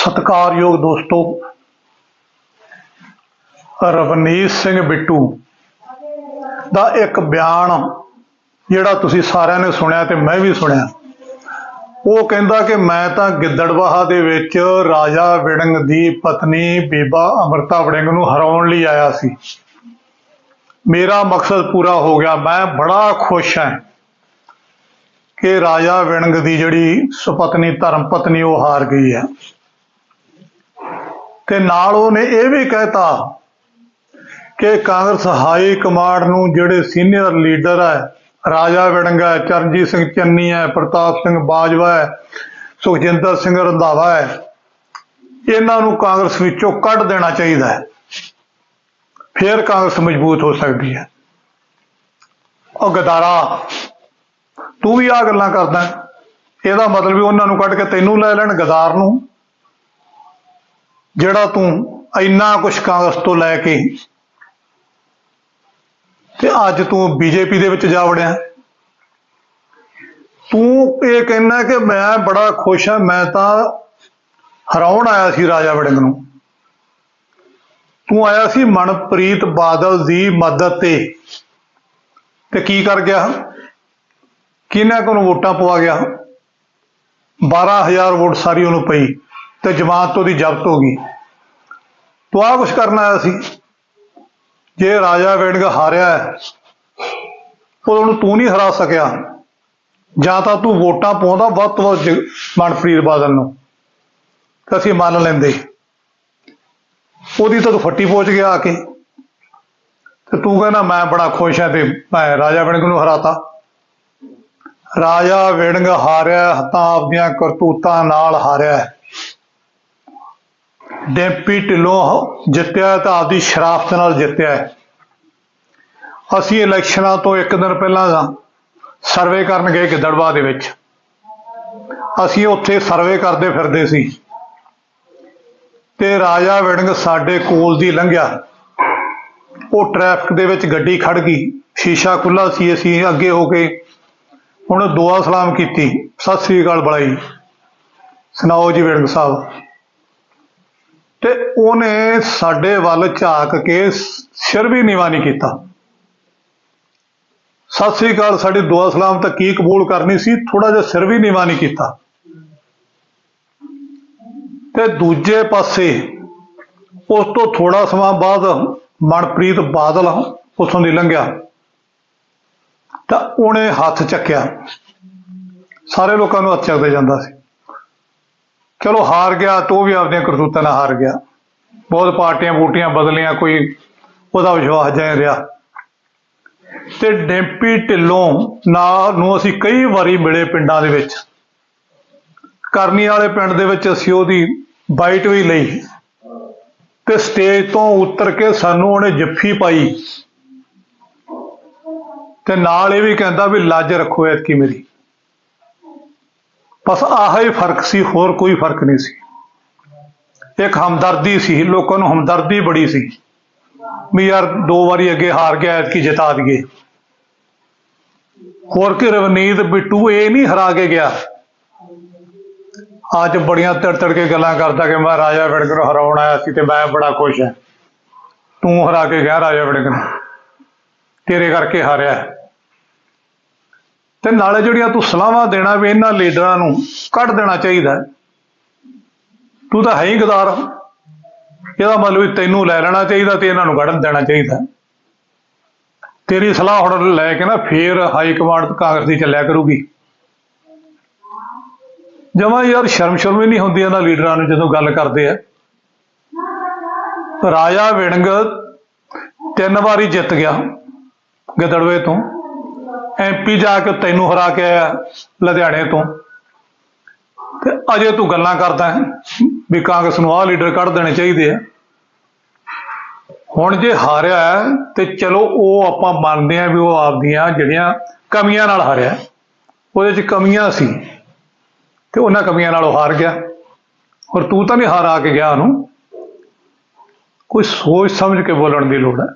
ਸਤਿਕਾਰਯੋਗ ਦੋਸਤੋ, ਰਵਨੀਤ ਸਿੰਘ ਬਿੱਟੂ ਦਾ ਇੱਕ ਬਿਆਨ ਜਿਹੜਾ ਤੁਸੀਂ ਸਾਰਿਆਂ ਨੇ ਸੁਣਿਆ ਤੇ ਮੈਂ ਵੀ ਸੁਣਿਆ। ਉਹ ਕਹਿੰਦਾ ਕਿ ਮੈਂ ਤਾਂ ਗਿੱਦੜਬਾਹਾ ਦੇ ਵਿੱਚ ਰਾਜਾ ਵਿੜੰਗ ਦੀ ਪਤਨੀ ਬੀਬਾ ਅਮਰਤਾ ਵਿੜੰਗ ਨੂੰ ਹਰਾਉਣ ਲਈ ਆਇਆ ਸੀ। ਮੇਰਾ ਮਕਸਦ ਪੂਰਾ ਹੋ ਗਿਆ। ਮੈਂ ਬੜਾ ਖੁਸ਼ ਹਾਂ ਕਿ ਰਾਜਾ ਵਿੜੰਗ ਦੀ ਜਿਹੜੀ ਸੁਪਤਨੀ, ਧਰਮ ਪਤਨੀ ਉਹ ਹਾਰ ਗਈ ਹੈ। ਤੇ ਨਾਲ ਉਹਨੇ ਇਹ ਵੀ ਕਹਿਤਾ ਕਿ ਕਾਂਗਰਸ ਹਾਈ ਕਮਾਂਡ ਨੂੰ ਜਿਹੜੇ ਸੀਨੀਅਰ ਲੀਡਰ ਹੈ, ਰਾਜਾ ਵਿੜੰਗਾ ਹੈ, ਚਰਨਜੀਤ ਸਿੰਘ ਚੰਨੀ ਹੈ, ਪ੍ਰਤਾਪ ਸਿੰਘ ਬਾਜਵਾ ਹੈ, ਸੁਖਜਿੰਦਰ ਸਿੰਘ ਰੰਧਾਵਾ ਹੈ, ਇਹਨਾਂ ਨੂੰ ਕਾਂਗਰਸ ਵਿੱਚੋਂ ਕੱਢ ਦੇਣਾ ਚਾਹੀਦਾ ਹੈ। ਫਿਰ ਕਾਂਗਰਸ ਮਜ਼ਬੂਤ ਹੋ ਸਕਦੀ ਹੈ। ਉਹ ਗਦਾਰਾ, ਤੂੰ ਵੀ ਆ ਗੱਲਾਂ ਕਰਦਾ। ਇਹਦਾ ਮਤਲਬ ਵੀ ਉਹਨਾਂ ਨੂੰ ਕੱਢ ਕੇ ਤੈਨੂੰ ਲੈ ਲੈਣ, ਗਦਾਰ ਨੂੰ। ਜਿਹੜਾ ਤੂੰ ਇੰਨਾ ਕੁਝ ਕਾਂਗਰਸ ਤੋਂ ਲੈ ਕੇ ਤੇ ਅੱਜ ਤੂੰ ਬੀਜੇਪੀ ਦੇ ਵਿੱਚ ਜਾ ਵੜਿਆ। ਤੂੰ ਇਹ ਕਹਿਣਾ ਕਿ ਮੈਂ ਬੜਾ ਖੁਸ਼ ਹਾਂ, ਮੈਂ ਤਾਂ ਹਰਾਉਣ ਆਇਆ ਸੀ ਰਾਜਾ ਵੜਿੰਗ ਨੂੰ। ਤੂੰ ਆਇਆ ਸੀ ਮਨਪ੍ਰੀਤ ਬਾਦਲ ਦੀ ਮਦਦ ਤੇ। ਤੇ ਕੀ ਕਰ ਗਿਆ? ਕਿਹਨਾਂ ਕੋਲ ਵੋਟਾਂ ਪਵਾ ਗਿਆ? 12000 ਵੋਟ ਸਾਰੀ ਉਹਨੂੰ ਪਈ। ਤੇ ਜਮਾਤ ਉਹਦੀ ਜ਼ਬਤ ਹੋ ਗਈ। ਤੂੰ ਆ ਕੁਛ ਕਰਨ ਆਇਆ ਸੀ? ਜੇ ਰਾਜਾ ਵੇੜਗ ਹਾਰਿਆ ਉਹ ਉਹਨੂੰ ਤੂੰ ਨਹੀਂ ਹਰਾ ਸਕਿਆ। ਜਾਂ ਤਾਂ ਤੂੰ ਵੋਟਾਂ ਪਾਉਂਦਾ ਵੱਧ ਤੋਂ ਵੱਧ ਮਨਪ੍ਰੀਤ ਬਾਦਲ ਨੂੰ। ਤਾਂ ਅਸੀਂ ਮੰਨ ਲੈਂਦੇ। ਉਹਦੀ ਤਾਂ ਤੂੰ ਫੱਟੀ ਪਹੁੰਚ ਗਿਆ ਆ ਕੇ। ਤੇ ਤੂੰ ਕਹਿੰਦਾ, ਮੈਂ ਬੜਾ ਖੁਸ਼ ਹਾਂ ਤੇ ਮੈਂ ਰਾਜਾ ਵਿੜੰਗ ਨੂੰ ਹਰਾਤਾ। ਰਾਜਾ ਵਿੜੰਗ ਹਾਰਿਆ, ਤਾਂ ਆਪਦੀਆਂ ਕਰਤੂਤਾਂ ਨਾਲ ਹਾਰਿਆ ਡੈਂਪੀ ਢਿੱਲੋਂ ਜਿੱਤਿਆ ਤਾਂ ਆਪਦੀ ਸ਼ਰਾਫਤ ਨਾਲ ਜਿੱਤਿਆ ਹੈ। ਅਸੀਂ ਇਲੈਕਸ਼ਨਾਂ ਤੋਂ ਇੱਕ ਦਿਨ ਪਹਿਲਾਂ ਸਰਵੇ ਕਰਨ ਗਏ ਗਿੱਦੜਵਾ ਦੇ ਵਿੱਚ। ਅਸੀਂ ਉੱਥੇ ਸਰਵੇ ਕਰਦੇ ਫਿਰਦੇ ਸੀ। ਤੇ ਰਾਜਾ ਵਿੜੰਗ ਸਾਡੇ ਕੋਲ ਦੀ ਲੰਘਿਆ। ਉਹ ਟ੍ਰੈਫਿਕ ਦੇ ਵਿੱਚ ਗੱਡੀ ਖੜ ਗਈ। ਸ਼ੀਸ਼ਾ ਖੁੱਲਾ ਸੀ। ਅਸੀਂ ਅੱਗੇ ਹੋ ਕੇ ਉਹਨੇ ਦੁਆ ਸਲਾਮ ਕੀਤੀ। ਸਤਿ ਸ੍ਰੀ ਅਕਾਲ ਬੁਲਾਈ। ਸੁਣਾਓ ਜੀ ਵਿੜੰਗ ਸਾਹਿਬ। ਤੇ ਉਹਨੇ ਸਾਡੇ ਵੱਲ ਝਾਕ ਕੇ ਸਿਰ ਵੀ ਨੀਵਾ ਨਹੀਂ ਕੀਤਾ। ਸਤਿ ਸ੍ਰੀ ਅਕਾਲ, ਸਾਡੀ ਦੁਆ ਸਲਾਮ ਤਾਂ ਕੀ ਕਬੂਲ ਕਰਨੀ ਸੀ? ਥੋੜਾ ਜਿਹਾ ਸਿਰ ਵੀ ਨੀਵਾ ਨਹੀਂ ਕੀਤਾ। ਤੇ ਦੂਜੇ ਪਾਸੇ ਉਸ ਤੋਂ ਥੋੜਾ ਸਮਾਂ ਬਾਅਦ ਮਨਪ੍ਰੀਤ ਬਾਦਲ ਉਥੋਂ ਦੀ ਲੰਘਿਆ। ਤਾਂ ਉਹਨੇ ਹੱਥ ਚੱਕਿਆ। ਸਾਰੇ ਲੋਕਾਂ ਨੂੰ ਹੱਥ ਚੱਕਦੇ ਜਾਂਦਾ ਸੀ। ਚਲੋ ਹਾਰ ਗਿਆ, ਤਾਂ ਵੀ ਆਪਣੀਆਂ ਕਰਤੂਤਾਂ ਨਾਲ ਹਾਰ ਗਿਆ। ਬਹੁਤ ਪਾਰਟੀਆਂ ਬੂਟੀਆਂ ਬਦਲੀਆਂ, ਕੋਈ ਉਹਦਾ ਵਿਸ਼ਵਾਸ ਜਾਇ ਰਿਹਾ। ਤੇ ਡੈਂਪੀ ਢਿੱਲੋਂ ਨਾਲ ਨੂੰ ਅਸੀਂ ਕਈ ਵਾਰੀ ਮਿਲੇ ਪਿੰਡਾਂ ਦੇ ਵਿੱਚ। ਕਰਨੀ ਵਾਲੇ ਪਿੰਡ ਦੇ ਵਿੱਚ ਅਸੀਂ ਉਹਦੀ ਬਾਈਟ ਵੀ ਲਈ। ਤੇ ਸਟੇਜ ਤੋਂ ਉਤਰ ਕੇ ਸਾਨੂੰ ਉਹਨੇ ਜੱਫੀ ਪਾਈ। ਤੇ ਨਾਲ ਇਹ ਵੀ ਕਹਿੰਦਾ ਵੀ ਲੱਜ ਰੱਖੋ ਐਤਕੀ ਮੇਰੀ। ਬਸ ਆਹ ਹੀ ਫ਼ਰਕ ਸੀ, ਹੋਰ ਕੋਈ ਫ਼ਰਕ ਨਹੀਂ ਸੀ। ਇੱਕ ਹਮਦਰਦੀ ਸੀ, ਲੋਕਾਂ ਨੂੰ ਹਮਦਰਦੀ ਬੜੀ ਸੀ। ਵੀ ਯਾਰ ਦੋ ਵਾਰੀ ਅੱਗੇ ਹਾਰ ਗਿਆ, ਐਤਕੀ ਜਿਤਾ ਦਈਏ। ਹੋਰ ਕਿ ਰਵਨੀਤ, ਬਿੱਟੂ, ਇਹ ਨਹੀਂ ਹਰਾ ਕੇ ਗਿਆ। ਅੱਜ ਬੜੀਆਂ ਤੜ ਤੜ ਕੇ ਗੱਲਾਂ ਕਰਦਾ ਕਿ ਮੈਂ ਰਾਜਾ ਵਿੜਕ ਨੂੰ ਹਰਾਉਣ ਆਇਆ ਸੀ ਤੇ ਮੈਂ ਬੜਾ ਖੁਸ਼ ਹਾਂ। ਤੂੰ ਹਰਾ ਕੇ ਗਿਆ ਰਾਜਾ ਵਿੜਕ ਨੂੰ ਤੇਰੇ ਕਰਕੇ ਹਾਰਿਆ। ਤੇ ਨਾਲੇ ਜਿਹੜੀਆਂ ਤੂੰ ਸਲਾਹਾਂ ਦੇਣਾ ਵੀ ਇਹਨਾਂ ਲੀਡਰਾਂ ਨੂੰ ਕੱਢ ਦੇਣਾ ਚਾਹੀਦਾ ਤੂੰ ਤਾਂ ਹੈ ਹੀ ਗਦਾਰ। ਇਹਦਾ ਮਤਲਬ ਵੀ ਤੈਨੂੰ ਲੈ ਲੈਣਾ ਚਾਹੀਦਾ ਤੇ ਇਹਨਾਂ ਨੂੰ ਕੱਢਣ ਦੇਣਾ ਚਾਹੀਦਾ ਤੇਰੀ ਸਲਾਹ ਹੁਣ ਲੈ ਕੇ ਨਾ ਫੇਰ ਹਾਈ ਕਮਾਂਡ ਕਾਂਗਰਸ ਦੀ ਚੱਲਿਆ ਕਰੂਗੀ। ਜਮਾ ਯਾਰ ਸ਼ਰਮ ਸ਼ਰਮ ਹੀ ਨਹੀਂ ਹੁੰਦੀ ਇਹਨਾਂ ਲੀਡਰਾਂ ਨੂੰ ਜਦੋਂ ਗੱਲ ਕਰਦੇ ਆ। ਰਾਜਾ ਵਿੜੰਗ ਤਿੰਨ ਵਾਰੀ ਜਿੱਤ ਗਿਆ ਗਦੜਵੇ ਤੋਂ। ਐਮਪੀ ਜਾ ਕੇ ਤੈਨੂੰ ਹਰਾ ਕੇ ਆਇਆ ਲੁਧਿਆਣੇ ਤੋਂ। ਤੇ ਅਜੇ ਤੂੰ ਗੱਲਾਂ ਕਰਦਾ ਹੈ ਵੀ ਕਾਂਗਰਸ ਨੂੰ ਆਹ ਲੀਡਰ ਕੱਢ ਦੇਣੇ ਚਾਹੀਦੇ ਆ। ਹੁਣ ਜੇ ਹਾਰਿਆ ਤੇ ਚਲੋ ਉਹ ਆਪਾਂ ਮੰਨਦੇ ਆ ਵੀ ਉਹ ਆਪਦੀਆਂ ਜਿਹੜੀਆਂ ਕਮੀਆਂ ਨਾਲ ਹਾਰਿਆ, ਉਹਦੇ 'ਚ ਕਮੀਆਂ ਸੀ ਤੇ ਉਹਨਾਂ ਕਮੀਆਂ ਨਾਲ ਉਹ ਹਾਰ ਗਿਆ। ਔਰ ਤੂੰ ਤਾਂ ਨਹੀਂ ਹਾਰ ਆ ਕੇ ਗਿਆ ਉਹਨੂੰ। ਕੋਈ ਸੋਚ ਸਮਝ ਕੇ ਬੋਲਣ ਦੀ ਲੋੜ ਹੈ।